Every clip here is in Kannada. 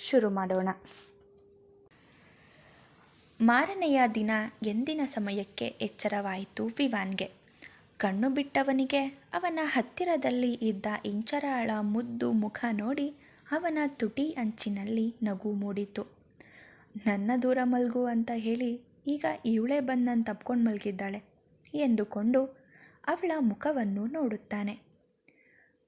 ಶುರು ಮಾಡೋಣ. ಮಾರನೆಯ ದಿನ ಎಂದಿನ ಸಮಯಕ್ಕೆ ಎಚ್ಚರವಾಯಿತು ವಿವಾನ್ಗೆ. ಕಣ್ಣು ಬಿಟ್ಟವನಿಗೆ ಅವನ ಹತ್ತಿರದಲ್ಲಿ ಇದ್ದ ಇಂಚರಾಳ ಮುದ್ದು ಮುಖ ನೋಡಿ ಅವನ ತುಟಿ ಅಂಚಿನಲ್ಲಿ ನಗು ಮೂಡಿತು. ನನ್ನ ದೂರ ಮಲ್ಗು ಅಂತ ಹೇಳಿ ಈಗ ಇವಳೇ ಬಂದು ನಾನು ತಪ್ಕೊಂಡು ಮಲಗಿದ್ದಾಳೆ ಎಂದುಕೊಂಡು ಅವಳ ಮುಖವನ್ನು ನೋಡುತ್ತಾನೆ.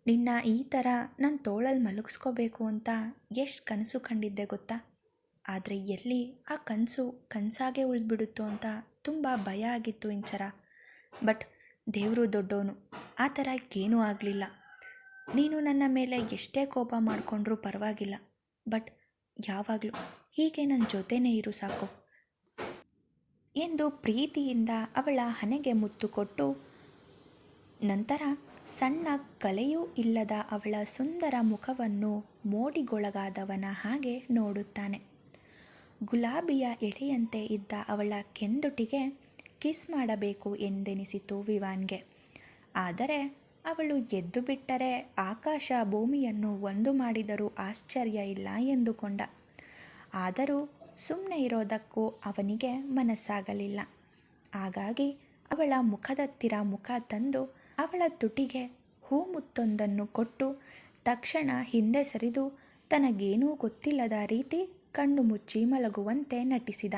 ನಿನ್ನ ಈ ಥರ ನನ್ನ ತೋಳಲ್ಲಿ ಮಲಗಿಸ್ಕೋಬೇಕು ಅಂತ ಎಷ್ಟು ಕನಸು ಕಂಡಿದ್ದೆ ಗೊತ್ತಾ? ಆದರೆ ಎಲ್ಲಿ ಆ ಕನಸು ಕನಸಾಗೆ ಉಳಿದ್ಬಿಡುತ್ತೋ ಅಂತ ತುಂಬ ಭಯ ಆಗಿತ್ತು ಇಂಚರ. ಬಟ್ ದೇವರು ದೊಡ್ಡವನು ಆ ಥರ ಏನೂ ಆಗಲಿಲ್ಲ. ನೀನು ನನ್ನ ಮೇಲೆ ಎಷ್ಟೇ ಕೋಪ ಮಾಡಿಕೊಂಡ್ರೂ ಪರವಾಗಿಲ್ಲ. ಬಟ್ ಯಾವಾಗಲೂ ಹೀಗೆ ನನ್ನ ಜೊತೆನೇ ಇರು ಸಾಕು. ಎಂದು ಪ್ರೀತಿಯಿಂದ ಅವಳ ಹಣೆಗೆ ಮುತ್ತು ಕೊಟ್ಟು ನಂತರ ಸಣ್ಣ ಕಲೆಯೂ ಇಲ್ಲದ ಅವಳ ಸುಂದರ ಮುಖವನ್ನು ಮೋಡಿಗೊಳಗಾದವನ ಹಾಗೆ ನೋಡುತ್ತಾನೆ. ಗುಲಾಬಿಯ ಎಳೆಯಂತೆ ಇದ್ದ ಅವಳ ಕೆಂದುಟಿಗೆ ಕಿಸ್ ಮಾಡಬೇಕು ಎಂದೆನಿಸಿತು ವಿವಾನ್ಗೆ. ಆದರೆ ಅವಳು ಎದ್ದು ಬಿಟ್ಟರೆ ಆಕಾಶ ಭೂಮಿಯನ್ನು ಒಂದು ಮಾಡಿದರೂ ಆಶ್ಚರ್ಯ ಇಲ್ಲ ಎಂದುಕೊಂಡ. ಆದರೂ ಸುಮ್ಮನೆ ಇರೋದಕ್ಕೂ ಅವನಿಗೆ ಮನಸ್ಸಾಗಲಿಲ್ಲ. ಹಾಗಾಗಿ ಅವಳ ಮುಖದತ್ತಿರ ಮುಖ ತಂದು ಅವಳ ತುಟಿಗೆ ಹೂಮುತ್ತೊಂದನ್ನು ಕೊಟ್ಟು ತಕ್ಷಣ ಹಿಂದೆ ಸರಿದು ತನಗೇನೂ ಗೊತ್ತಿಲ್ಲದ ರೀತಿ ಕಣ್ಣು ಮುಚ್ಚಿ ಮಲಗುವಂತೆ ನಟಿಸಿದ.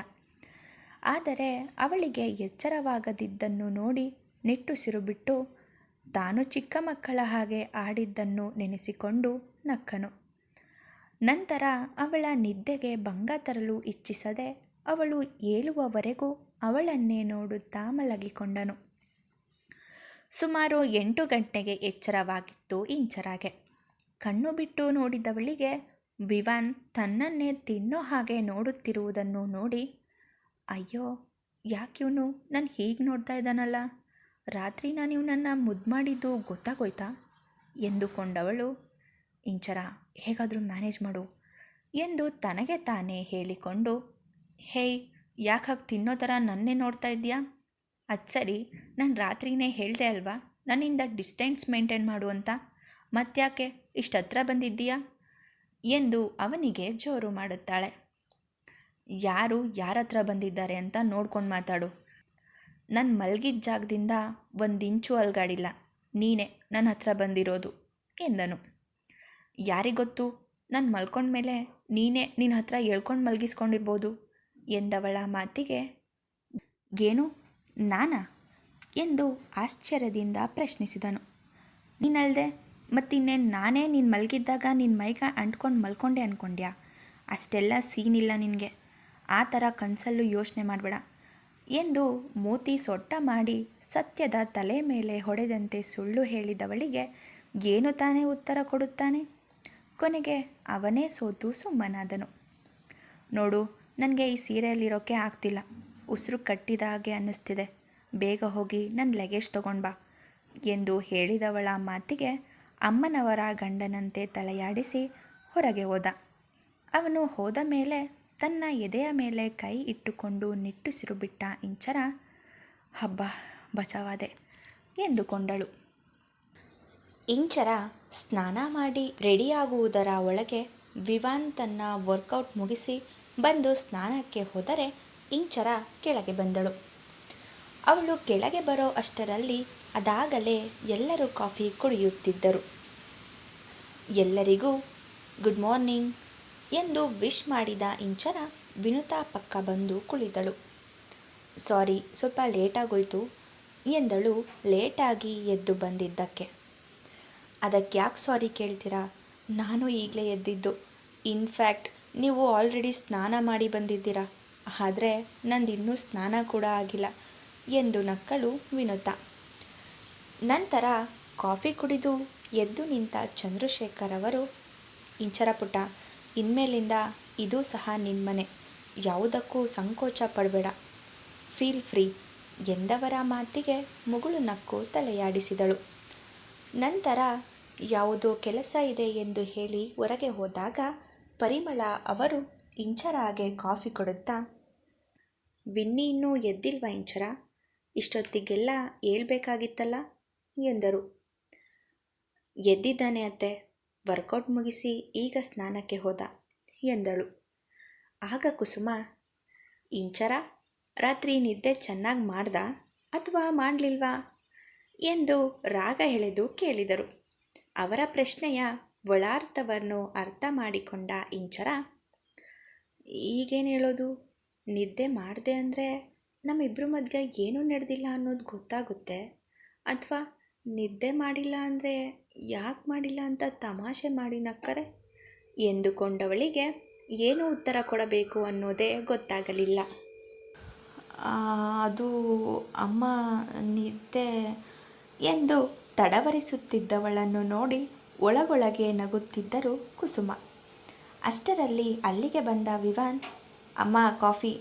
ಆದರೆ ಅವಳಿಗೆ ಎಚ್ಚರವಾಗದಿದ್ದನ್ನು ನೋಡಿ ನಿಟ್ಟುಸಿರು ಬಿಟ್ಟು ತಾನು ಚಿಕ್ಕ ಮಕ್ಕಳ ಹಾಗೆ ಆಡಿದ್ದನ್ನು ನೆನೆಸಿಕೊಂಡು ನಕ್ಕನು. ನಂತರ ಅವಳ ನಿದ್ದೆಗೆ ಭಂಗ ತರಲು ಇಚ್ಛಿಸದೆ ಅವಳು ಏಳುವವರೆಗೂ ಅವಳನ್ನೇ ನೋಡುತ್ತಾ ಮಲಗಿಕೊಂಡನು. ಸುಮಾರು ಎಂಟು ಗಂಟೆಗೆ ಎಚ್ಚರವಾಗಿತ್ತು ಇಂಚರಾಗೆ. ಕಣ್ಣು ಬಿಟ್ಟು ನೋಡಿದವಳಿಗೆ, ವಿವಾನ್ ತನ್ನನ್ನೇ ತಿನ್ನೋ ಹಾಗೆ ನೋಡುತ್ತಿರುವುದನ್ನು ನೋಡಿ, ಅಯ್ಯೋ ಯಾಕಿವನು ನಾನು ಹೀಗೆ ನೋಡ್ತಾ ಇದ್ದಾನಲ್ಲ. ರಾತ್ರಿ ನಾನು ಇವನನ್ನು ಮುದ್ದು ಮಾಡಿದ್ದು ಗೊತ್ತಾಗೋಯ್ತಾ? ಎಂದುಕೊಂಡವಳು, ಇಂಚರ, ಹೇಗಾದರೂ ಮ್ಯಾನೇಜ್ ಮಾಡು ಎಂದು ತನಗೆ ತಾನೇ ಹೇಳಿಕೊಂಡು, ಹೇಯ್, ಯಾಕೆ ಹಾಗೆ ತಿನ್ನೋ ಥರ ನನ್ನೇ ನೋಡ್ತಾ ಇದೆಯಾ ಅದು ಸರಿ, ನಾನು ರಾತ್ರಿನೇ ಹೇಳಿದೆ ಅಲ್ವಾ? ನನ್ನಿಂದ ಡಿಸ್ಟೆನ್ಸ್ ಮೇಂಟೈನ್ ಮಾಡು ಅಂತ. ಮತ್ತ್ಯಾಕೆ? ಇಷ್ಟು ಹತ್ರ ಬಂದಿದ್ದೀಯಾ? ಎಂದು ಅವನಿಗೆ ಜೋರು ಮಾಡುತ್ತಾಳೆ. ಯಾರು ಯಾರ ಹತ್ರ ಬಂದಿದ್ದಾರೆ ಅಂತ ನೋಡ್ಕೊಂಡು ಮಾತಾಡು. ನಾನು ಮಲಗಿದ ಜಾಗದಿಂದ ಒಂದು ಇಂಚು ಅಲ್ಗಾಡಿಲ್ಲ. ನೀನೇ ನನ್ನ ಹತ್ರ ಬಂದಿರೋದು ಎಂದನು. ಯಾರಿಗೊತ್ತು ನಾನು ಮಲ್ಕೊಂಡ್ಮೇಲೆ ನೀನೇ ನಿನ್ನ ಹತ್ರ ಹೇಳ್ಕೊಂಡು ಮಲಗಿಸ್ಕೊಂಡಿರ್ಬೋದು ಎಂದವಳ ಮಾತಿಗೆ, ಏನು? ನಾನಾ? ಎಂದು ಆಶ್ಚರ್ಯದಿಂದ ಪ್ರಶ್ನಿಸಿದನು. ನೀನಲ್ದೆ ಮತ್ತಿನ್ನೇನು ನಾನೇ ನೀನು ಮಲಗಿದ್ದಾಗ ನಿನ್ನ ಮೈಗ ಅಂಟ್ಕೊಂಡು ಮಲ್ಕೊಂಡೆ ಅಂದ್ಕೊಂಡ್ಯಾ ಅಷ್ಟೆಲ್ಲ ಸೀನಿಲ್ಲ ನಿನಗೆ. ಆ ಥರ ಕನಸಲ್ಲೂ ಯೋಚನೆ ಮಾಡಬೇಡ ಎಂದು ಮೋತಿ ಸೊಟ್ಟ ಮಾಡಿ ಸತ್ಯದ ತಲೆ ಮೇಲೆ ಹೊಡೆದಂತೆ ಸುಳ್ಳು ಹೇಳಿದವಳಿಗೆ ಏನು ತಾನೇ ಉತ್ತರ ಕೊಡುತ್ತಾನೆ? ಕೊನೆಗೆ ಅವನೇ ಸೋತು ಸುಮ್ಮನಾದನು. ನೋಡು, ನನಗೆ ಈ ಸೀರೆಯಲ್ಲಿರೋಕೆ ಆಗ್ತಿಲ್ಲ. ಉಸಿರು ಕಟ್ಟಿದ ಹಾಗೆ ಅನ್ನಿಸ್ತಿದೆ. ಬೇಗ ಹೋಗಿ ನನ್ನ ಲಗೇಜ್ ಬಾ ಎಂದು ಹೇಳಿದವಳ ಮಾತಿಗೆ ಅಮ್ಮನವರ ಗಂಡನಂತೆ ತಲೆಯಾಡಿಸಿ ಹೊರಗೆ ಹೋದ. ಅವನು ಹೋದ ಮೇಲೆ ತನ್ನ ಎದೆಯ ಮೇಲೆ ಕೈ ಇಟ್ಟುಕೊಂಡು ನಿಟ್ಟುಸಿರು ಬಿಟ್ಟ ಇಂಚರ, ಹಬ್ಬ, ಬಚಾವಾದೆ ಎಂದುಕೊಂಡಳು. ಇಂಚರ ಸ್ನಾನ ಮಾಡಿ ರೆಡಿಯಾಗುವುದರ ಒಳಗೆ ವಿವಾನ್ ತನ್ನ ವರ್ಕೌಟ್ ಮುಗಿಸಿ ಬಂದು ಸ್ನಾನಕ್ಕೆ ಹೋದರೆ ಇಂಚರ ಕೆಳಗೆ ಬಂದಳು. ಅವಳು ಕೆಳಗೆ ಬರೋ ಅಷ್ಟರಲ್ಲಿ ಅದಾಗಲೇ ಎಲ್ಲರೂ ಕಾಫಿ ಕುಡಿಯುತ್ತಿದ್ದರು. ಎಲ್ಲರಿಗೂ ಗುಡ್ ಮಾರ್ನಿಂಗ್ ಎಂದು ವಿಶ್ ಮಾಡಿದ ಇಂಚರ ವಿನುತಾ ಪಕ್ಕ ಬಂದು ಕುಳಿತಳು. ಸಾರಿ, ಸ್ವಲ್ಪ ಲೇಟಾಗೋಯ್ತು ಎಂದಳು ಲೇಟಾಗಿ ಎದ್ದು ಬಂದಿದ್ದಕ್ಕೆ. ಅದಕ್ಕೆ ಯಾಕೆ ಸಾರಿ ಕೇಳ್ತೀರಾ? ನಾನು ಈಗಲೇ ಎದ್ದಿದ್ದು. ಇನ್ಫ್ಯಾಕ್ಟ್, ನೀವು ಆಲ್ರೆಡಿ ಸ್ನಾನ ಮಾಡಿ ಬಂದಿದ್ದೀರಾ. ಆದರೆ ನಂದಿನ್ನೂ ಸ್ನಾನ ಕೂಡ ಆಗಿಲ್ಲ ಎಂದು ನಕ್ಕಳು ವಿನುತಾ. ನಂತರ ಕಾಫಿ ಕುಡಿದು ಎದ್ದು ನಿಂತ ಚಂದ್ರಶೇಖರ್ ಅವರು, ಇಂಚರ ಪುಟ ಇನ್ಮೇಲಿಂದ ಇದು ಸಹ ನಿಮ್ಮನೆ ಯಾವುದಕ್ಕೂ ಸಂಕೋಚ ಪಡಬೇಡ. ಫೀಲ್ ಫ್ರೀ, ಎಂದವರ ಮಾತಿಗೆ ಮುಗುಳು ನಕ್ಕು ತಲೆಯಾಡಿಸಿದಳು. ನಂತರ, ಯಾವುದೋ ಕೆಲಸ ಇದೆ ಎಂದು ಹೇಳಿ ಹೊರಗೆ ಹೋದಾಗ ಪರಿಮಳ ಅವರು ಇಂಚರಾಗೆ ಕಾಫಿ ಕೊಡುತ್ತಾ, ವಿನ್ನಿ ಇನ್ನೂ ಎದ್ದಿಲ್ವಾ ಇಂಚರ? ಇಷ್ಟೊತ್ತಿಗೆಲ್ಲ ಹೇಳ್ಬೇಕಾಗಿತ್ತಲ್ಲ? ಎಂದರು. ಎದ್ದಿದ್ದಾನೆ ಅತ್ತೆ. ವರ್ಕೌಟ್ ಮುಗಿಸಿ ಈಗ ಸ್ನಾನಕ್ಕೆ ಹೋದ, ಎಂದಳು. ಆಗ ಕುಸುಮ, ಇಂಚರ, ರಾತ್ರಿ ನಿದ್ದೆ ಚೆನ್ನಾಗಿ ಮಾಡ್ದ ಅಥವಾ ಮಾಡಲಿಲ್ವಾ? ಎಂದು ರಾಗ ಎಳೆದು ಕೇಳಿದರು. ಅವರ ಪ್ರಶ್ನೆಯ ಒಳಾರ್ಥವನ್ನು ಅರ್ಥ ಮಾಡಿಕೊಂಡ ಇಂಚರ ಈಗೇನು ಹೇಳೋದು? ನಿದ್ದೆ ಮಾಡಿದೆ ಅಂದರೆ ನಮ್ಮಿಬ್ಬರ ಮಧ್ಯೆ ಏನೂ ನಡೆದಿಲ್ಲ ಅನ್ನೋದು ಗೊತ್ತಾಗುತ್ತೆ. ಅಥವಾ ನಿದ್ದೆ ಮಾಡಿಲ್ಲ ಅಂದರೆ ಯಾಕೆ ಮಾಡಿಲ್ಲ ಅಂತ ತಮಾಷೆ ಮಾಡಿ ನಕ್ಕರೆ? ಎಂದುಕೊಂಡವಳಿಗೆ ಏನು ಉತ್ತರ ಕೊಡಬೇಕು ಅನ್ನೋದೇ ಗೊತ್ತಾಗಲಿಲ್ಲ. ಅದು ಅಮ್ಮ ನಿದ್ದೆ ಎಂದು ತಡವರಿಸುತ್ತಿದ್ದವಳನ್ನು ನೋಡಿ ಒಳಗೊಳಗೆ ನಗುತ್ತಿದ್ದರು ಕುಸುಮ. ಅಷ್ಟರಲ್ಲಿ ಅಲ್ಲಿಗೆ ಬಂದ ವಿವಾನ್, ಅಮ್ಮ, ಕಾಫಿ,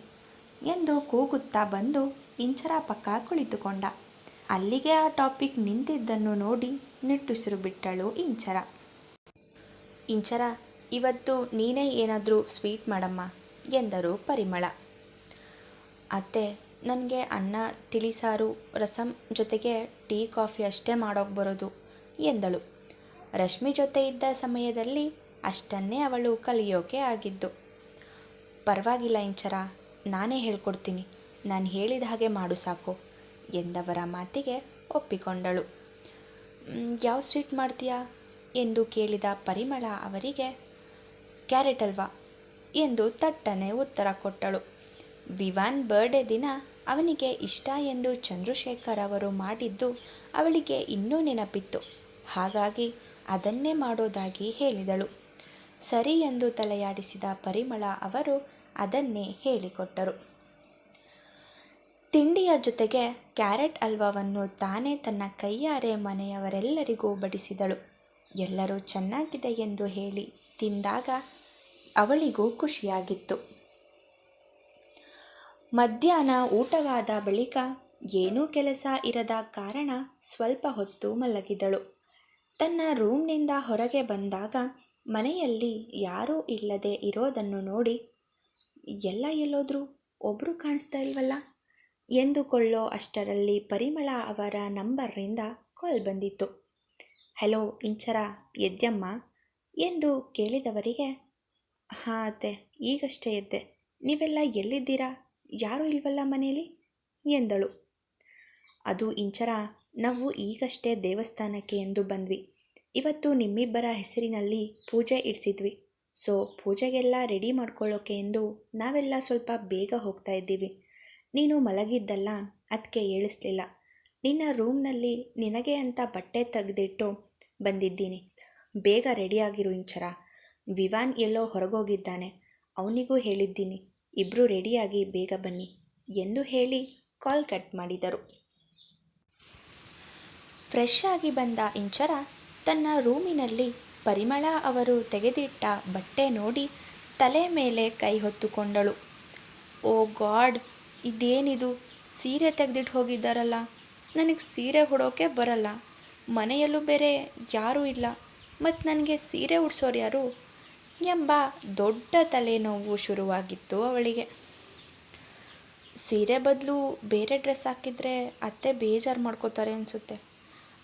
ಎಂದು ಕೂಗುತ್ತಾ ಬಂದು ಇಂಚರ ಪಕ್ಕ ಕುಳಿತುಕೊಂಡ. ಅಲ್ಲಿಗೆ ಆ ಟಾಪಿಕ್ ನಿಂತಿದ್ದನ್ನು ನೋಡಿ ನಿಟ್ಟುಸಿರು ಬಿಟ್ಟಳು ಇಂಚರ. ಇಂಚರ, ಇವತ್ತು ನೀನೇ ಏನಾದರೂ ಸ್ವೀಟ್ ಮಾಡಮ್ಮ, ಎಂದರು ಪರಿಮಳ. ಅತ್ತೆ, ನನಗೆ ಅನ್ನ, ತಿಳಿಸಾರು, ರಸಂ ಜೊತೆಗೆ ಟೀ, ಕಾಫಿ ಅಷ್ಟೇ ಮಾಡೋಕೆ ಬರೋದು, ಎಂದಳು. ರಶ್ಮಿ ಜೊತೆ ಇದ್ದ ಸಮಯದಲ್ಲಿ ಅಷ್ಟನ್ನೇ ಅವಳು ಕಲಿಯೋಕೆ ಆಗಿದ್ದು. ಪರವಾಗಿಲ್ಲ ಇಂಚರ, ನಾನೇ ಹೇಳ್ಕೊಡ್ತೀನಿ. ನಾನು ಹೇಳಿದ ಹಾಗೆ ಮಾಡು ಸಾಕು ಎಂದವರ ಮಾತಿಗೆ ಒಪ್ಪಿಕೊಂಡಳು. ಯಾವ ಸ್ವೀಟ್ ಮಾಡ್ತೀಯಾ? ಎಂದು ಕೇಳಿದ ಪರಿಮಳ ಅವರಿಗೆ. ಕ್ಯಾರೆಟ್ ಅಲ್ವಾ? ಎಂದು ತಟ್ಟನೆ ಉತ್ತರ ಕೊಟ್ಟಳು. ವಿವಾನ್ ಬರ್ಡೇ ದಿನ ಅವನಿಗೆ ಇಷ್ಟ ಎಂದು ಚಂದ್ರಶೇಖರ್ ಅವರು ಮಾಡಿದ್ದು ಅವಳಿಗೆ ಇನ್ನೂ ನೆನಪಿತ್ತು. ಹಾಗಾಗಿ ಅದನ್ನೇ ಮಾಡೋದಾಗಿ ಹೇಳಿದಳು. ಸರಿ ಎಂದು ತಲೆಯಾಡಿಸಿದ ಪರಿಮಳ ಅವರು ಅದನ್ನೇ ಹೇಳಿಕೊಟ್ಟರು. ತಿಂಡಿಯ ಜೊತೆಗೆ ಕ್ಯಾರೆಟ್ ಹಲ್ವಾವನ್ನು ತಾನೇ ತನ್ನ ಕೈಯಾರೆ ಮನೆಯವರೆಲ್ಲರಿಗೂ ಬಡಿಸಿದಳು. ಎಲ್ಲರೂ ಚೆನ್ನಾಗಿದೆ ಎಂದು ಹೇಳಿ ತಿಂದಾಗ ಅವಳಿಗೂ ಖುಷಿಯಾಗಿತ್ತು. ಮಧ್ಯಾಹ್ನ ಊಟವಾದ ಬಳಿಕ ಏನೂ ಕೆಲಸ ಇರದ ಕಾರಣ ಸ್ವಲ್ಪ ಹೊತ್ತು ಮಲಗಿದಳು. ತನ್ನ ರೂಮ್ನಿಂದ ಹೊರಗೆ ಬಂದಾಗ ಮನೆಯಲ್ಲಿ ಯಾರೂ ಇಲ್ಲದೆ ಇರೋದನ್ನು ನೋಡಿ ಎಲ್ಲ ಎಲ್ಲೋದ್ರು ಒಬ್ಬರು ಕಾಣಿಸ್ತಾ ಇಲ್ವಲ್ಲ? ಎಂದುಕೊಳ್ಳೋ ಅಷ್ಟರಲ್ಲಿ ಪರಿಮಳ ಅವರ ನಂಬರ್ನಿಂದ ಕಾಲ್ ಬಂದಿತ್ತು. ಹಲೋ, ಇಂಚರ ಎದ್ದಮ್ಮ ಎಂದು ಕೇಳಿದವರಿಗೆ, ಹಾಂ ಅತ್ತೆ, ಈಗಷ್ಟೇ ಎದ್ದೆ. ನೀವೆಲ್ಲ ಎಲ್ಲಿದ್ದೀರಾ? ಯಾರೂ ಇಲ್ವಲ್ಲ ಮನೆಯಲ್ಲಿ? ಎಂದಳು. ಅದು ಇಂಚರ, ನಾವು ಈಗಷ್ಟೇ ದೇವಸ್ಥಾನಕ್ಕೆ ಎಂದು ಬಂದ್ವಿ. ಇವತ್ತು ನಿಮ್ಮಿಬ್ಬರ ಹೆಸರಿನಲ್ಲಿ ಪೂಜೆ ಇಡಿಸಿದ್ವಿ. ಸೊ, ಪೂಜೆಗೆಲ್ಲ ರೆಡಿ ಮಾಡ್ಕೊಳ್ಳೋಕೆ ಎಂದು ನಾವೆಲ್ಲ ಸ್ವಲ್ಪ ಬೇಗ ಹೋಗ್ತಾ ಇದ್ದೀವಿ. ನೀನು ಮಲಗಿದ್ದಲ್ಲ ಅದಕ್ಕೆ ಏಳಿಸ್ಲಿಲ್ಲ. ನಿನ್ನ ರೂಮ್ನಲ್ಲಿ ನಿನಗೆ ಅಂತ ಬಟ್ಟೆ ತೆಗೆದಿಟ್ಟು ಬಂದಿದ್ದೀನಿ. ಬೇಗ ರೆಡಿಯಾಗಿರು ಇಂಚರ. ವಿವಾನ್ ಎಲ್ಲೋ ಹೊರಗೋಗಿದ್ದಾನೆ. ಅವನಿಗೂ ಹೇಳಿದ್ದೀನಿ ಇಬ್ಬರು ರೆಡಿಯಾಗಿ ಬೇಗ ಬನ್ನಿ ಎಂದು ಹೇಳಿ ಕಾಲ್ ಕಟ್ ಮಾಡಿದರು. ಫ್ರೆಶ್ ಆಗಿ ಬಂದ ಇಂಚರ ತನ್ನ ರೂಮಿನಲ್ಲಿ ಪರಿಮಳ ಅವರು ತೆಗೆದಿಟ್ಟ ಬಟ್ಟೆ ನೋಡಿ ತಲೆ ಮೇಲೆ ಕೈ ಹೊತ್ತುಕೊಂಡಳು. ಓ ಗಾಡ್, ಇದೇನಿದು? ಸೀರೆ ತೆಗೆದಿಟ್ಟು ಹೋಗಿದ್ದಾರಲ್ಲ. ನನಗೆ ಸೀರೆ ಉಡೋಕೆ ಬರಲ್ಲ. ಮನೆಯಲ್ಲೂ ಬೇರೆ ಯಾರೂ ಇಲ್ಲ. ಮತ್ತು ನನಗೆ ಸೀರೆ ಉಡ್ಸೋರು ಯಾರು? ಎಂಬ ದೊಡ್ಡ ತಲೆನೋವು ಶುರುವಾಗಿತ್ತು ಅವಳಿಗೆ. ಸೀರೆ ಬದಲು ಬೇರೆ ಡ್ರೆಸ್ ಹಾಕಿದರೆ ಅತ್ತೆ ಬೇಜಾರು ಮಾಡ್ಕೋತಾರೆ ಅನಿಸುತ್ತೆ.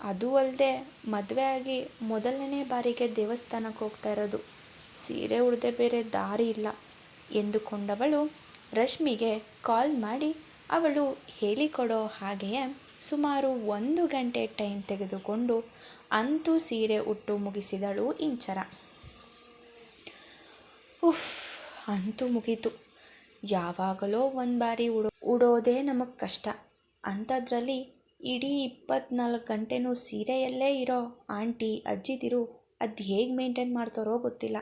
ಅದು ಅಲ್ಲದೆ ಮದುವೆ ಆಗಿ ಮೊದಲನೇ ಬಾರಿಗೆ ದೇವಸ್ಥಾನಕ್ಕೆ ಹೋಗ್ತಾ ಇರೋದು. ಸೀರೆ ಉಡದೆ ಬೇರೆ ದಾರಿ ಇಲ್ಲ ಎಂದುಕೊಂಡವಳು ರಶ್ಮಿಗೆ ಕಾಲ್ ಮಾಡಿ ಅವಳು ಹೇಳಿಕೊಡೋ ಹಾಗೆಯೇ ಸುಮಾರು ಒಂದು ಗಂಟೆ ಟೈಮ್ ತೆಗೆದುಕೊಂಡು ಅಂತೂ ಸೀರೆ ಉಟ್ಟು ಮುಗಿಸಿದಳು ಇಂಚರ. ಉಫ್, ಅಂತೂ ಮುಗೀತು. ಯಾವಾಗಲೋ ಒಂದು ಬಾರಿ ಉಡೋ, ಉಡೋದೇ ನಮಗೆ ಕಷ್ಟ. ಅಂಥದ್ರಲ್ಲಿ ಇಡೀ ಇಪ್ಪತ್ನಾಲ್ಕು ಗಂಟೆನೂ ಸೀರೆಯಲ್ಲೇ ಇರೋ ಆಂಟಿ ಅಜ್ಜಿದಿರು ಅದು ಹೇಗೆ ಮೇಂಟೈನ್ ಮಾಡ್ತಾರೋ ಗೊತ್ತಿಲ್ಲ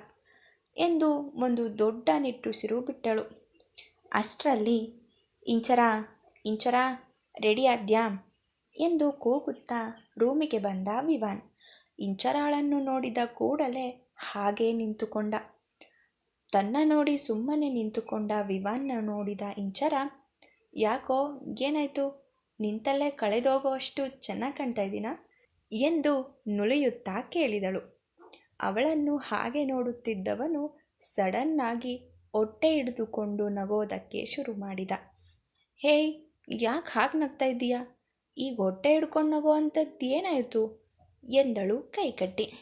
ಎಂದು ಒಂದು ದೊಡ್ಡ ನಿಟ್ಟುಸಿರು ಬಿಟ್ಟಳು. ಅಷ್ಟರಲ್ಲಿ, ಇಂಚರ ಇಂಚರ, ರೆಡಿ ಆದ್ಯಾ? ಎಂದು ಕೂಗುತ್ತಾ ರೂಮಿಗೆ ಬಂದ ವಿವಾನ್. ಇಂಚರಾಳನ್ನು ನೋಡಿದ ಕೂಡಲೇ ಹಾಗೇ ನಿಂತುಕೊಂಡ. ತನ್ನ ನೋಡಿ ಸುಮ್ಮನೆ ನಿಂತುಕೊಂಡ ವಿವಾನ್ನ ನೋಡಿದ ಇಂಚರ, ಯಾಕೋ, ಏನಾಯ್ತು? ನಿಂತಲ್ಲೇ ಕಳೆದೋಗುವಷ್ಟು ಚೆನ್ನಾಗಿ ಕಾಣ್ತಾ ಇದ್ದೀನ? ಎಂದು ನುಳಿಯುತ್ತಾ ಕೇಳಿದಳು. ಅವಳನ್ನು ಹಾಗೆ ನೋಡುತ್ತಿದ್ದವನು ಸಡನ್ನಾಗಿ ಹೊಟ್ಟೆ ಹಿಡಿದುಕೊಂಡು ನಗೋದಕ್ಕೆ ಶುರು ಮಾಡಿದ. ಹೇಯ್, ಯಾಕೆ ಹಾಗೆ ನಗ್ತಾ ಇದ್ದೀಯಾ? ಈಗ ಹೊಟ್ಟೆ ಹಿಡ್ಕೊಂಡು ನಗೋ ಅಂಥದ್ದು ಏನಾಯಿತು? ಎಂದಳು ಕೈಕಟ್ಟಿ.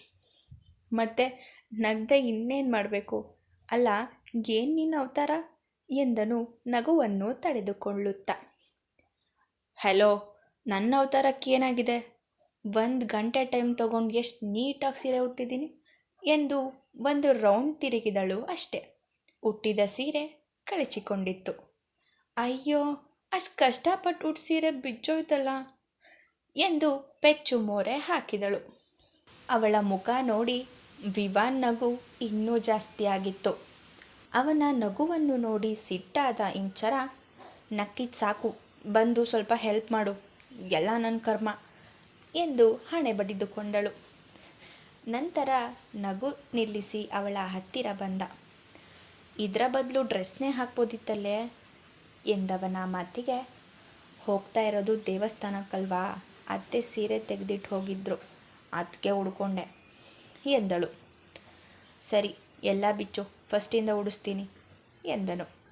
ಮತ್ತೆ ನಗ್ದೆ ಇನ್ನೇನು ಮಾಡಬೇಕು? ಅಲ್ಲ, ಏನು ನಿನ್ನ ಅವತಾರ? ಎಂದನು ನಗುವನ್ನು ತಡೆದುಕೊಳ್ಳುತ್ತಾ. ಹಲೋ, ನನ್ನ ಅವತಾರಕ್ಕೆ ಏನಾಗಿದೆ? ಒಂದು ಗಂಟೆ ಟೈಮ್ ತೊಗೊಂಡು ಎಷ್ಟು ನೀಟಾಗಿ ಸೀರೆ ಉಟ್ಟಿದ್ದೀನಿ ಎಂದು ಒಂದು ರೌಂಡ್ ತಿರುಗಿದಳು ಅಷ್ಟೆ. ಉಟ್ಟಿದ ಸೀರೆ ಕಳಚಿಕೊಂಡಿತ್ತು. ಅಯ್ಯೋ, ಅಷ್ಟು ಕಷ್ಟಪಟ್ಟು ಹುಟ್ಟು ಸೀರೆ ಬಿಚ್ಚೋಯ್ತಲ್ಲ ಎಂದು ಪೆಚ್ಚು ಮೋರೆ ಹಾಕಿದಳು. ಅವಳ ಮುಖ ನೋಡಿ ವಿವಾನ್ ನಗು ಇನ್ನೂ ಜಾಸ್ತಿ ಆಗಿತ್ತು. ಅವನ ನಗುವನ್ನು ನೋಡಿ ಸಿಟ್ಟಾದ ಇಂಚರ, ನಕ್ಕಿದ್ ಸಾಕು. ಬಂದು ಸ್ವಲ್ಪ ಹೆಲ್ಪ್ ಮಾಡು. ಎಲ್ಲ ನನ್ನ ಕರ್ಮ ಎಂದು ಹಣೆ ಬಡಿದುಕೊಂಡಳು. ನಂತರ ನಗು ನಿಲ್ಲಿಸಿ ಅವಳ ಹತ್ತಿರ ಬಂದ. ಇದರ ಬದಲು ಡ್ರೆಸ್ನೇ ಹಾಕ್ಬೋದಿತ್ತಲ್ಲೇ ಎಂದವನ ಮಾತಿಗೆ ಹೋಗ್ತಾ ಇರೋದು ದೇವಸ್ಥಾನಕ್ಕಲ್ವಾ? ಅತ್ತೆ ಸೀರೆ ತೆಗೆದಿಟ್ಟು ಹೋಗಿದ್ರು. ಅದಕ್ಕೆ ಉಡ್ಕೊಂಡೆ ಎಂದಳು. ಸರಿ, ಎಲ್ಲ ಬಿಚ್ಚು ಫಸ್ಟಿಂದ ಉಡಿಸ್ತೀನಿ ಎಂದನು.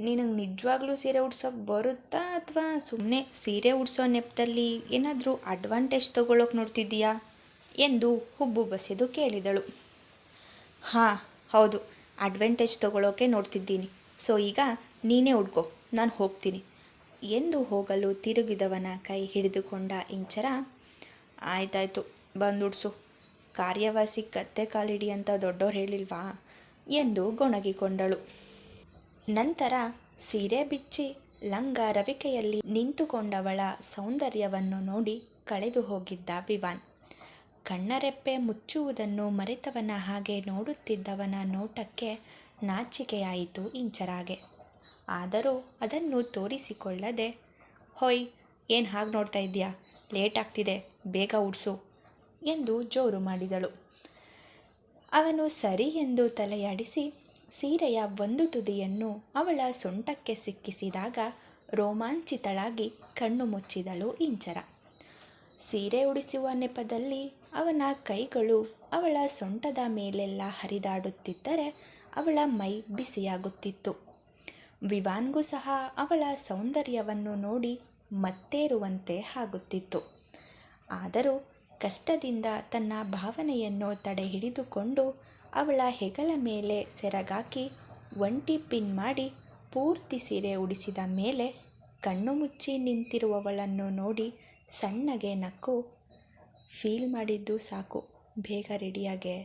ನಿನಗೆ ನಿಜವಾಗ್ಲೂ ಸೀರೆ ಉಡ್ಸೋಕೆ ಬರುತ್ತಾ ಅಥವಾ ಸುಮ್ಮನೆ ಸೀರೆ ಉಡ್ಸೋ ನೆಪದಲ್ಲಿ ಏನಾದರೂ ಅಡ್ವಾಂಟೇಜ್ ತಗೊಳ್ಳೋಕೆ ನೋಡ್ತಿದ್ದೀಯಾ? ಎಂದು ಹುಬ್ಬು ಬಸಿದು ಕೇಳಿದಳು. ಹಾಂ, ಹೌದು. ಅಡ್ವಾಂಟೇಜ್ ತೊಗೊಳೋಕೆ ನೋಡ್ತಿದ್ದೀನಿ. ಸೊ ಈಗ ನೀನೇ ಉಡ್ಕೋ. ನಾನು ಹೋಗ್ತೀನಿ. ಎಂದು ಹೋಗಲು ತಿರುಗಿದವನ ಕೈ ಹಿಡಿದುಕೊಂಡ ಇಂಚರ, ಆಯ್ತಾಯ್ತು ಬಂದುಡ್ಸು ಕಾರ್ಯವಾಸಿ ಕತ್ತೆ ಕಾಲಿಡಿ ಅಂತ ದೊಡ್ಡವ್ರು ಹೇಳಿಲ್ವಾ? ಎಂದು ಗೊಣಗಿಕೊಂಡಳು. ನಂತರ ಸೀರೆ ಬಿಚ್ಚಿ ಲಂಗ ರವಿಕೆಯಲ್ಲಿ ನಿಂತುಕೊಂಡವಳ ಸೌಂದರ್ಯವನ್ನು ನೋಡಿ ಕಳೆದು ಹೋಗಿದ್ದ ವಿವಾನ್. ಕಣ್ಣರೆಪ್ಪೆ ಮುಚ್ಚುವುದನ್ನು ಮರೆತವನ ಹಾಗೆ ನೋಡುತ್ತಿದ್ದವನ ನೋಟಕ್ಕೆ ನಾಚಿಕೆಯಾಯಿತು ಇಂಚರಾಗೆ. ಆದರೂ ಅದನ್ನು ತೋರಿಸಿಕೊಳ್ಳದೆ, ಹೊಯ್, ಏನು ಹಾಗೆ ನೋಡ್ತಾ ಇದ್ದೀಯಾ? ಲೇಟ್ ಆಗ್ತಿದೆ, ಬೇಗ ಉಡ್ಸು ಎಂದು ಜೋರು ಮಾಡಿದಳು. ಅವನು ಸರಿ ಎಂದು ತಲೆಯಾಡಿಸಿ ಸೀರೆಯ ಒಂದು ತುದಿಯನ್ನು ಅವಳ ಸೊಂಟಕ್ಕೆ ಸಿಕ್ಕಿಸಿದಾಗ ರೋಮಾಂಚಿತಳಾಗಿ ಕಣ್ಣು ಮುಚ್ಚಿದಳು ಇಂಚರ. ಸೀರೆ ಉಡಿಸುವ ನೆಪದಲ್ಲಿ ಅವನ ಕೈಗಳು ಅವಳ ಸೊಂಟದ ಮೇಲೆಲ್ಲ ಹರಿದಾಡುತ್ತಿದ್ದರೆ ಅವಳ ಮೈ ಬಿಸಿಯಾಗುತ್ತಿತ್ತು. ವಿವಾನ್ಗೂ ಸಹ ಅವಳ ಸೌಂದರ್ಯವನ್ನು ನೋಡಿ ಮತ್ತೇರುವಂತೆ ಆಗುತ್ತಿತ್ತು. ಆದರೂ ಕಷ್ಟದಿಂದ ತನ್ನ ಭಾವನೆಯನ್ನು ತಡೆ ಹಿಡಿದುಕೊಂಡು ಅವಳ ಹೆಗಲ ಮೇಲೆ ಸೆರಗಾಕಿ ಒಂಟಿ ಪಿನ್ ಮಾಡಿ ಪೂರ್ತಿ ಸೀರೆ ಉಡಿಸಿದ ಮೇಲೆ ಕಣ್ಣು ಮುಚ್ಚಿ ನಿಂತಿರುವವಳನ್ನು ನೋಡಿ ಸಣ್ಣಗೆ ನಕ್ಕು, ಫೀಲ್ ಮಾಡಿದ್ದು ಸಾಕು, ಬೇಗ ರೆಡಿಯಾಗೆ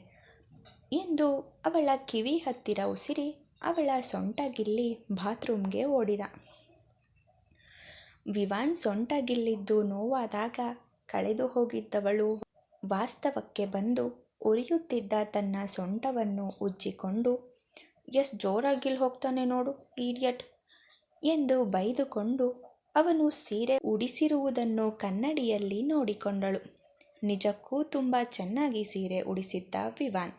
ಎಂದು ಅವಳ ಕಿವಿ ಹತ್ತಿರ ಉಸಿರಿ ಅವಳ ಸೊಂಟಗಿಲ್ಲಿ ಬಾತ್ರೂಮ್ಗೆ ಓಡಿದ. ವಿವಾನ್ ಸೊಂಟಗಿಲ್ಲಿದ್ದು ನೋವಾದಾಗ ಕಳೆದು ಹೋಗಿದ್ದವಳು ವಾಸ್ತವಕ್ಕೆ ಬಂದು ಉರಿಯುತ್ತಿದ್ದ ತನ್ನ ಸೊಂಟವನ್ನು ಉಜ್ಜಿಕೊಂಡು, ಎಸ್ ಜೋರಾಗಿಲ್ ಹೋಗ್ತಾನೆ ನೋಡು, ಈಡಿಯಟ್ ಎಂದು ಬೈದುಕೊಂಡು ಅವನು ಸೀರೆ ಉಡಿಸಿರುವುದನ್ನು ಕನ್ನಡಿಯಲ್ಲಿ ನೋಡಿಕೊಂಡಳು. ನಿಜಕ್ಕೂ ತುಂಬ ಚೆನ್ನಾಗಿ ಸೀರೆ ಉಡಿಸಿದ್ದ ವಿವಾನ್.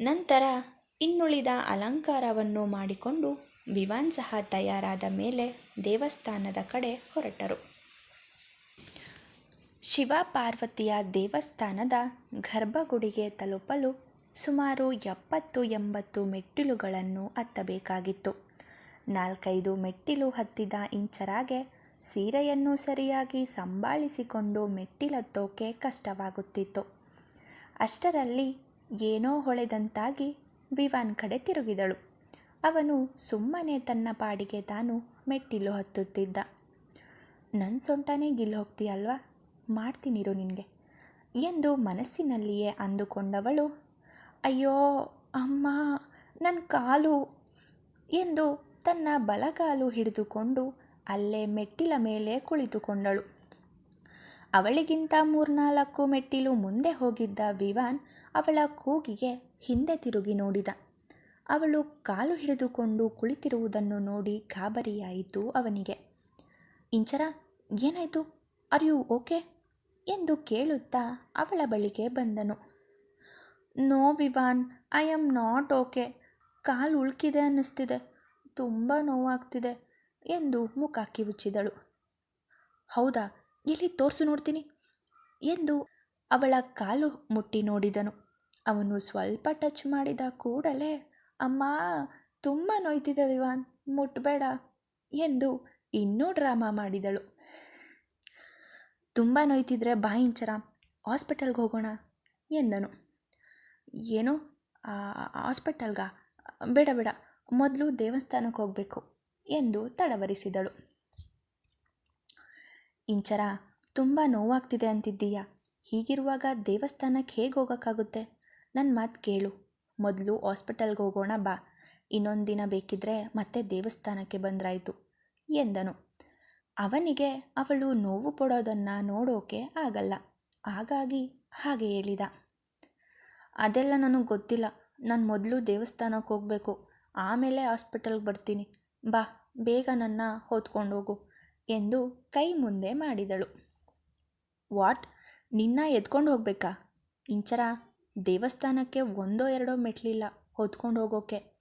ನಂತರ ಇನ್ನುಳಿದ ಅಲಂಕಾರವನ್ನು ಮಾಡಿಕೊಂಡು ವಿವಾನ್ ಸಹ ತಯಾರಾದ ಮೇಲೆ ದೇವಸ್ಥಾನದ ಕಡೆ ಹೊರಟರು. ಶಿವ ಪಾರ್ವತಿಯ ದೇವಸ್ಥಾನದ ಗರ್ಭಗುಡಿಗೆ ತಲುಪಲು ಸುಮಾರು ಎಪ್ಪತ್ತು ಎಂಬತ್ತು ಮೆಟ್ಟಿಲುಗಳನ್ನು ಹತ್ತಬೇಕಾಗಿತ್ತು. ನಾಲ್ಕೈದು ಮೆಟ್ಟಿಲು ಹತ್ತಿದ ಇಂಚರಾಗೆ ಸೀರೆಯನ್ನು ಸರಿಯಾಗಿ ಸಂಭಾಳಿಸಿಕೊಂಡು ಮೆಟ್ಟಿಲತ್ತೋಕೆ ಕಷ್ಟವಾಗುತ್ತಿತ್ತು. ಅಷ್ಟರಲ್ಲಿ ಏನೋ ಹೊಳೆದಂತಾಗಿ ವಿವಾನ್ ಕಡೆ ತಿರುಗಿದಳು. ಅವನು ಸುಮ್ಮನೆ ತನ್ನ ಪಾಡಿಗೆ ತಾನು ಮೆಟ್ಟಿಲು ಹತ್ತುತ್ತಿದ್ದ. ನನ್ನ ಸೊಂಟನೇ ಗಿಲ್ ಹೋಗ್ತೀಯಲ್ವಾ ಮಾಡ್ತೀನಿರು ನಿನಗೆ. ಎಂದು ಮನಸ್ಸಿನಲ್ಲಿಯೇ ಅಂದುಕೊಂಡವಳು. ಅಯ್ಯೋ, ಅಮ್ಮ ನನ್ನ ಕಾಲು. ಎಂದು ತನ್ನ ಬಲಗಾಲು ಹಿಡಿದುಕೊಂಡು ಅಲ್ಲೇ ಮೆಟ್ಟಿಲ ಮೇಲೆ ಕುಳಿತುಕೊಂಡಳು. ಅವಳಿಗಿಂತ ಮೂರ್ನಾಲ್ಕು ಮೆಟ್ಟಿಲು ಮುಂದೆ ಹೋಗಿದ್ದ ವಿವಾನ್ ಅವಳ ಕೂಗಿಗೆ ಹಿಂದೆ ತಿರುಗಿ ನೋಡಿದ. ಅವಳು ಕಾಲು ಹಿಡಿದುಕೊಂಡು ಕುಳಿತಿರುವುದನ್ನು ನೋಡಿ ಗಾಬರಿಯಾಯಿತು ಅವನಿಗೆ. ಇಂಚರ, ಏನಾಯಿತು? Are okay? ಎಂದು ಕೇಳುತ್ತಾ ಅವಳ ಬಳಿಗೆ ಬಂದನು. No Vivan, I am not okay. ಕಾಲು ಉಳ್ಕಿದೆ ಅನ್ನಿಸ್ತಿದೆ. ತುಂಬ ನೋವಾಗ್ತಿದೆ ಎಂದು ಮುಖ ಕಿವುಚಿದಳು. ಹೌದಾ? ಎಲ್ಲಿ ತೋರಿಸು ನೋಡ್ತೀನಿ ಎಂದು ಅವಳ ಕಾಲು ಮುಟ್ಟಿ ನೋಡಿದನು. ಅವನು ಸ್ವಲ್ಪ ಟಚ್ ಮಾಡಿದ ಕೂಡಲೇ, ಅಮ್ಮ, ತುಂಬ ನೋಯ್ತಿದೆ ವಿವಾನ್. ಮುಟ್ಬೇಡ ಎಂದು ಇನ್ನೂ ಡ್ರಾಮಾ ಮಾಡಿದಳು. ತುಂಬ ನೋಯ್ತಿದ್ರೆ ಬಾಯಿಂಚರ ಹಾಸ್ಪಿಟಲ್ಗೆ ಹೋಗೋಣ ಎಂದನು. ಏನು? ಹಾಸ್ಪಿಟಲ್ಗಾ? ಬೇಡ ಬೇಡ. ಮೊದಲು ದೇವಸ್ಥಾನಕ್ಕೆ ಹೋಗಬೇಕು ಎಂದು ತಡವರಿಸಿದಳು. ಇಂಚರ, ತುಂಬ ನೋವಾಗ್ತಿದೆ ಅಂತಿದ್ದೀಯಾ. ಹೀಗಿರುವಾಗ ದೇವಸ್ಥಾನಕ್ಕೆ ಹೇಗೆ ಹೋಗೋಕ್ಕಾಗುತ್ತೆ? ನನ್ನ ಮಾತು ಕೇಳು. ಮೊದಲು ಹಾಸ್ಪಿಟಲ್ಗೆ ಹೋಗೋಣ ಬಾ. ಇನ್ನೊಂದು ದಿನ ಬೇಕಿದ್ರೆ ಮತ್ತೆ ದೇವಸ್ಥಾನಕ್ಕೆ ಬಂದ್ರಾಯಿತು ಎಂದನು. ಅವನಿಗೆ ಅವಳು ನೋವು ಪಡೋದನ್ನು ನೋಡೋಕೆ ಆಗಲ್ಲ. ಹಾಗಾಗಿ ಹಾಗೆ ಹೇಳಿದ. ಅದೆಲ್ಲ ನನಗೆ ಗೊತ್ತಿಲ್ಲ. ನಾನು ಮೊದಲು ದೇವಸ್ಥಾನಕ್ಕೆ ಹೋಗಬೇಕು. ಆಮೇಲೆ ಹಾಸ್ಪಿಟಲ್ಗೆ ಬರ್ತೀನಿ. ಬಾ, ಬೇಗ ನನ್ನ ಹೊತ್ಕೊಂಡು ಹೋಗು ಎಂದು ಕೈ ಮುಂದೆ ಮಾಡಿದಳು. ವಾಟ್? ನಿನ್ನ ಎತ್ಕೊಂಡು ಹೋಗ್ಬೇಕಾ? ಇಂಚರ, ದೇವಸ್ಥಾನಕ್ಕೆ ಒಂದೋ ಎರಡೋ ಮೆಟ್ಲಿಲ್ಲ ಹೊತ್ಕೊಂಡು ಹೋಗೋಕೆ.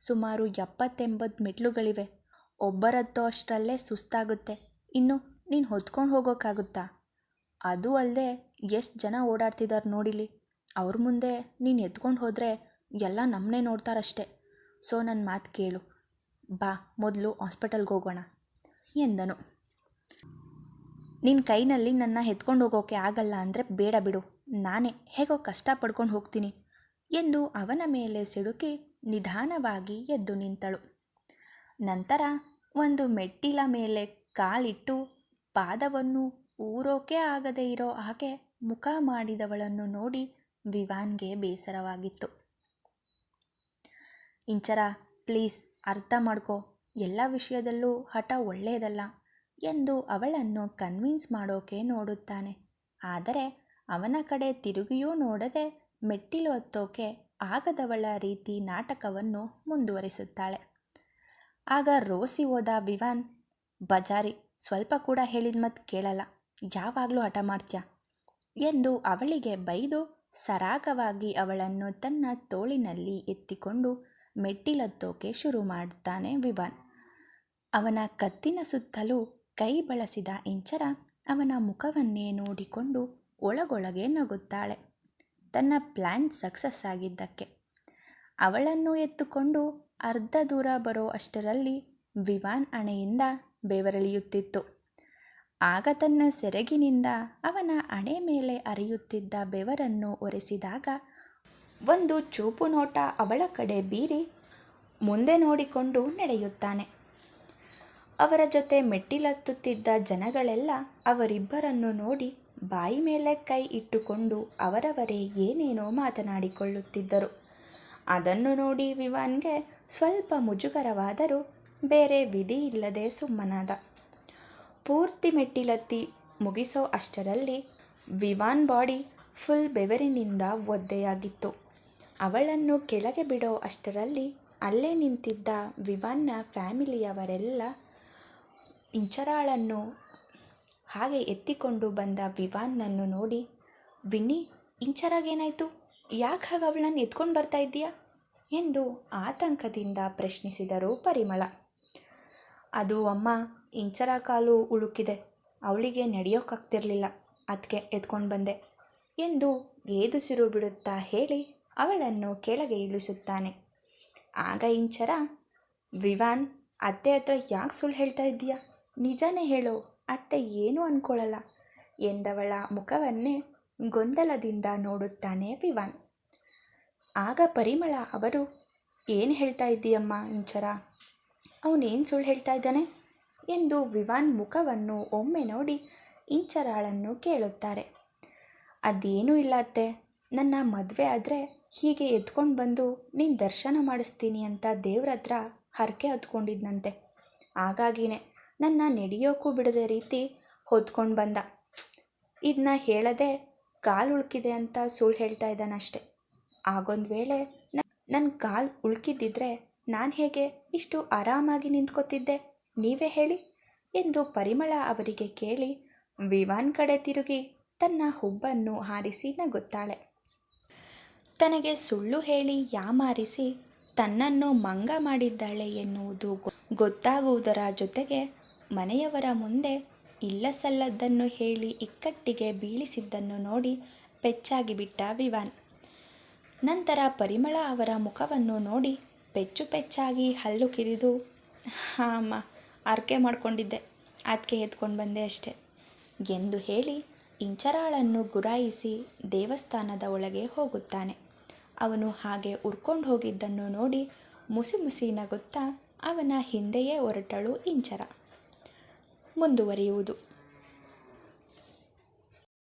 ಸುಮಾರು ಎಪ್ಪತ್ತೆಂಬತ್ತು ಮೆಟ್ಲುಗಳಿವೆ. ಒಬ್ಬರತ್ತೋ ಅಷ್ಟರಲ್ಲೇ ಸುಸ್ತಾಗುತ್ತೆ. ಇನ್ನು ನೀನು ಹೊತ್ಕೊಂಡು ಹೋಗೋಕ್ಕಾಗುತ್ತಾ ಅದು ಅಲ್ಲದೆ ಎಷ್ಟು ಜನ ಓಡಾಡ್ತಿದ್ದಾರೆ ನೋಡಿಲಿ ಅವ್ರ ಮುಂದೆ ನೀನು ಎತ್ಕೊಂಡು ಹೋದರೆ ಎಲ್ಲ ನಮ್ಮನ್ನೇ ನೋಡ್ತಾರಷ್ಟೆ. ಸೊ ನನ್ನ ಮಾತು ಕೇಳು. ಬಾ, ಮೊದಲು ಹಾಸ್ಪಿಟಲ್ಗೆ ಹೋಗೋಣ ಎಂದನು. ನಿನ್ನ ಕೈನಲ್ಲಿ ನನ್ನ ಎತ್ಕೊಂಡು ಹೋಗೋಕೆ ಆಗಲ್ಲ ಅಂದರೆ ಬೇಡ ಬಿಡು. ನಾನೇ ಹೇಗೋ ಕಷ್ಟ ಪಡ್ಕೊಂಡು ಹೋಗ್ತೀನಿ ಎಂದು ಅವನ ಮೇಲೆ ಸಿಡುಕಿ ನಿಧಾನವಾಗಿ ಎದ್ದು ನಿಂತಳು. ನಂತರ ಒಂದು ಮೆಟ್ಟಿಲ ಮೇಲೆ ಕಾಲಿಟ್ಟು ಪಾದವನ್ನು ಊರೋಕೆ ಆಗದೇ ಇರೋ ಹಾಗೆ ಮುಖ ಮಾಡಿದವಳನ್ನು ನೋಡಿ ವಿವಾನ್ಗೆ ಬೇಸರವಾಗಿತ್ತು. ಇಂಚರ, ಪ್ಲೀಸ್ ಅರ್ಥ ಮಾಡ್ಕೋ. ಎಲ್ಲ ವಿಷಯದಲ್ಲೂ ಹಠ ಒಳ್ಳೆಯದಲ್ಲ ಎಂದು ಅವಳನ್ನು ಕನ್ವಿನ್ಸ್ ಮಾಡೋಕೆ ನೋಡುತ್ತಾನೆ. ಆದರೆ ಅವನ ಕಡೆ ತಿರುಗಿಯೂ ನೋಡದೆ ಮೆಟ್ಟಿಲು ಹತ್ತೋಕೆ ಆಗದವಳ ರೀತಿ ನಾಟಕವನ್ನು ಮುಂದುವರಿಸುತ್ತಾಳೆ. ಆಗ ರೋಸಿ ಹೋದ ವಿವಾನ್ ಬಜಾರಿ, ಸ್ವಲ್ಪ ಕೂಡ ಹೇಳಿದ ಮತ್ತು ಕೇಳಲ್ಲ, ಯಾವಾಗಲೂ ಹಠ ಮಾಡ್ತೀಯ? ಎಂದು ಅವಳಿಗೆ ಬೈದು ಸರಾಗವಾಗಿ ಅವಳನ್ನು ತನ್ನ ತೋಳಿನಲ್ಲಿ ಎತ್ತಿಕೊಂಡು ಮೆಟ್ಟಿಲತ್ತೋಕೆ ಶುರು ಮಾಡ್ತಾನೆ ವಿವಾನ್ ಅವನ ಕತ್ತಿನ ಸುತ್ತಲೂ ಕೈ ಬಳಸಿದ ಇಂಚರ ಅವನ ಮುಖವನ್ನೇ ನೋಡಿಕೊಂಡು ಒಳಗೊಳಗೆ ನಗುತ್ತಾಳೆ. ತನ್ನ ಪ್ಲ್ಯಾನ್ ಸಕ್ಸಸ್ ಆಗಿದ್ದಕ್ಕೆ ಅವಳನ್ನು ಎತ್ತುಕೊಂಡು ಅರ್ಧ ದೂರ ಬರೋ ಅಷ್ಟರಲ್ಲಿ ವಿವಾನ್ ಅಣೆಯಿಂದ ಬೆವರಿಳಿಯುತ್ತಿತ್ತು. ಆಗ ತನ್ನ ಸೆರಗಿನಿಂದ ಅವನ ಅಣೆ ಮೇಲೆ ಅರಿಯುತ್ತಿದ್ದ ಬೆವರನ್ನು ಒರೆಸಿದಾಗ ಒಂದು ಚೂಪು ನೋಟ ಅವಳ ಕಡೆ ಬೀರಿ ಮುಂದೆ ನೋಡಿಕೊಂಡು ನಡೆಯುತ್ತಾನೆ. ಅವರ ಜೊತೆ ಮೆಟ್ಟಿಲತ್ತುತ್ತಿದ್ದ ಜನಗಳೆಲ್ಲ ಅವರಿಬ್ಬರನ್ನು ನೋಡಿ ಬಾಯಿ ಮೇಲೆ ಕೈ ಇಟ್ಟುಕೊಂಡು ಅವರವರೇ ಏನೇನೋ ಮಾತನಾಡಿಕೊಳ್ಳುತ್ತಿದ್ದರು. ಅದನ್ನು ನೋಡಿ ವಿವಾನ್ಗೆ ಸ್ವಲ್ಪ ಮುಜುಗರವಾದರೂ ಬೇರೆ ವಿಧಿ ಇಲ್ಲದೆ ಸುಮ್ಮನಾದ. ಪೂರ್ತಿ ಮೆಟ್ಟಿಲತ್ತಿ ಮುಗಿಸೋ ಅಷ್ಟರಲ್ಲಿ ವಿವಾನ್ ಬಾಡಿ ಫುಲ್ ಬೆವರಿನಿಂದ ಒದ್ದೆಯಾಗಿತ್ತು. ಅವಳನ್ನು ಕೆಳಗೆ ಬಿಡೋ ಅಷ್ಟರಲ್ಲಿ ಅಲ್ಲೇ ನಿಂತಿದ್ದ ವಿವಾನ್ನ ಫ್ಯಾಮಿಲಿಯವರೆಲ್ಲ ಇಂಚರಾಳನ್ನು ಹಾಗೆ ಎತ್ತಿಕೊಂಡು ಬಂದ ವಿವಾನ್ನನ್ನು ನೋಡಿ, ವಿನ್ನಿ ಇಂಚರಾಗೇನಾಯಿತು ಯಾಕೆ ಹಾಗೆ ಅವಳನ್ನ ಎತ್ಕೊಂಡು ಬರ್ತಾ ಇದ್ದೀಯಾ? ಎಂದು ಆತಂಕದಿಂದ ಪ್ರಶ್ನಿಸಿದರು ಪರಿಮಳ. ಅದು ಅಮ್ಮ, ಇಂಚರ ಕಾಲು ಉಳುಕಿದೆ. ಅವಳಿಗೆ ನಡೆಯೋಕ್ಕಾಗ್ತಿರ್ಲಿಲ್ಲ ಅದಕ್ಕೆ ಎತ್ಕೊಂಡು ಬಂದೆ ಎಂದು ಏದುಸಿರು ಬಿಡುತ್ತಾ ಹೇಳಿ ಅವಳನ್ನು ಕೆಳಗೆ ಇಳಿಸುತ್ತಾನೆ. ಆಗ ಇಂಚರ, ವಿವಾನ್, ಅತ್ತೆ ಹತ್ರ ಯಾಕೆ ಸುಳ್ಳು ಹೇಳ್ತಾ ಇದ್ದೀಯಾ? ನಿಜನೇ ಹೇಳು, ಅತ್ತೆ ಏನೂ ಅಂದ್ಕೊಳ್ಳಲ್ಲ ಎಂದವಳ ಮುಖವನ್ನೇ ಗೊಂದಲದಿಂದ ನೋಡುತ್ತಾನೆ ವಿವಾನ್. ಆಗ ಪರಿಮಳ, ಅವರು ಏನು ಹೇಳ್ತಾ ಇದ್ದೀಯಮ್ಮ ಇಂಚರ? ಅವನೇನು ಸುಳ್ಳು ಹೇಳ್ತಾ ಇದ್ದಾನೆ? ಎಂದು ವಿವಾನ್ ಮುಖವನ್ನು ಒಮ್ಮೆ ನೋಡಿ ಇಂಚರಾಳನ್ನು ಕೇಳುತ್ತಾರೆ. ಅದೇನೂ ಇಲ್ಲ ಅತ್ತೆ. ನನ್ನ ಮದುವೆ ಆದರೆ ಹೀಗೆ ಎತ್ಕೊಂಡು ಬಂದು ನೀನು ದರ್ಶನ ಮಾಡಿಸ್ತೀನಿ ಅಂತ ದೇವ್ರ ಹತ್ರ ಹರಕೆ ಹೊತ್ಕೊಂಡಿದ್ನಂತೆ. ಹಾಗಾಗಿನೇ ನನ್ನ ನಡೆಯೋಕ್ಕೂ ಬಿಡದೆ ರೀತಿ ಹೊತ್ಕೊಂಡು ಬಂದ. ಇದನ್ನ ಹೇಳದೆ ಕಾಲು ಉಳ್ಕಿದೆ ಅಂತ ಸುಳ್ಳು ಹೇಳ್ತಾ ಇದ್ದಾನಷ್ಟೆ. ಆಗೊಂದು ವೇಳೆ ನನ್ನ ಕಾಲು ಉಳ್ಕಿದ್ದಿದ್ರೆ ನಾನು ಹೇಗೆ ಇಷ್ಟು ಆರಾಮಾಗಿ ನಿಂತ್ಕೊತಿದ್ದೆ? ನೀವೇ ಹೇಳಿ. ಎಂದು ಪರಿಮಳ ಅವರಿಗೆ ಕೇಳಿ ವಿವಾನ್ ಕಡೆ ತಿರುಗಿ ತನ್ನ ಹುಬ್ಬನ್ನು ಹಾರಿಸಿ ನಗುತ್ತಾಳೆ. ತನಗೆ ಸುಳ್ಳು ಹೇಳಿ ಯಾಮಾರಿಸಿ ತನ್ನನ್ನು ಮಂಗ ಮಾಡಿದ್ದಾಳೆ ಎನ್ನುವುದು ಗೊತ್ತಾಗುವುದರ ಜೊತೆಗೆ ಮನೆಯವರ ಮುಂದೆ ಇಲ್ಲಸಲ್ಲದ್ದನ್ನು ಹೇಳಿ ಇಕ್ಕಟ್ಟಿಗೆ ಬೀಳಿಸಿದ್ದನ್ನು ನೋಡಿ ಪೆಚ್ಚಾಗಿ ಬಿಟ್ಟ ವಿವಾನ್. ನಂತರ ಪರಿಮಳ ಅವರ ಮುಖವನ್ನು ನೋಡಿ ಪೆಚ್ಚು ಪೆಚ್ಚಾಗಿ ಹಲ್ಲು ಕಿರಿದು, ಹಾಂ ಅರ್ಕೆ ಮಾಡ್ಕೊಂಡಿದ್ದೆ. ಅದಕ್ಕೆ ಎತ್ಕೊಂಡು ಬಂದೆ ಅಷ್ಟೆ ಎಂದು ಹೇಳಿ ಇಂಚರಾಳನ್ನು ಗುರಾಯಿಸಿ ದೇವಸ್ಥಾನದ ಒಳಗೆ ಹೋಗುತ್ತಾನೆ. ಅವನು ಹಾಗೆ ಉರ್ಕೊಂಡು ಹೋಗಿದ್ದನ್ನು ನೋಡಿ ಮುಸಿ ಮುಸಿ ನಗುತ್ತಾ ಅವನ ಹಿಂದೆಯೇ ಹೊರಟಳು ಇಂಚರ. ಮುಂದುವರಿಯುವುದು.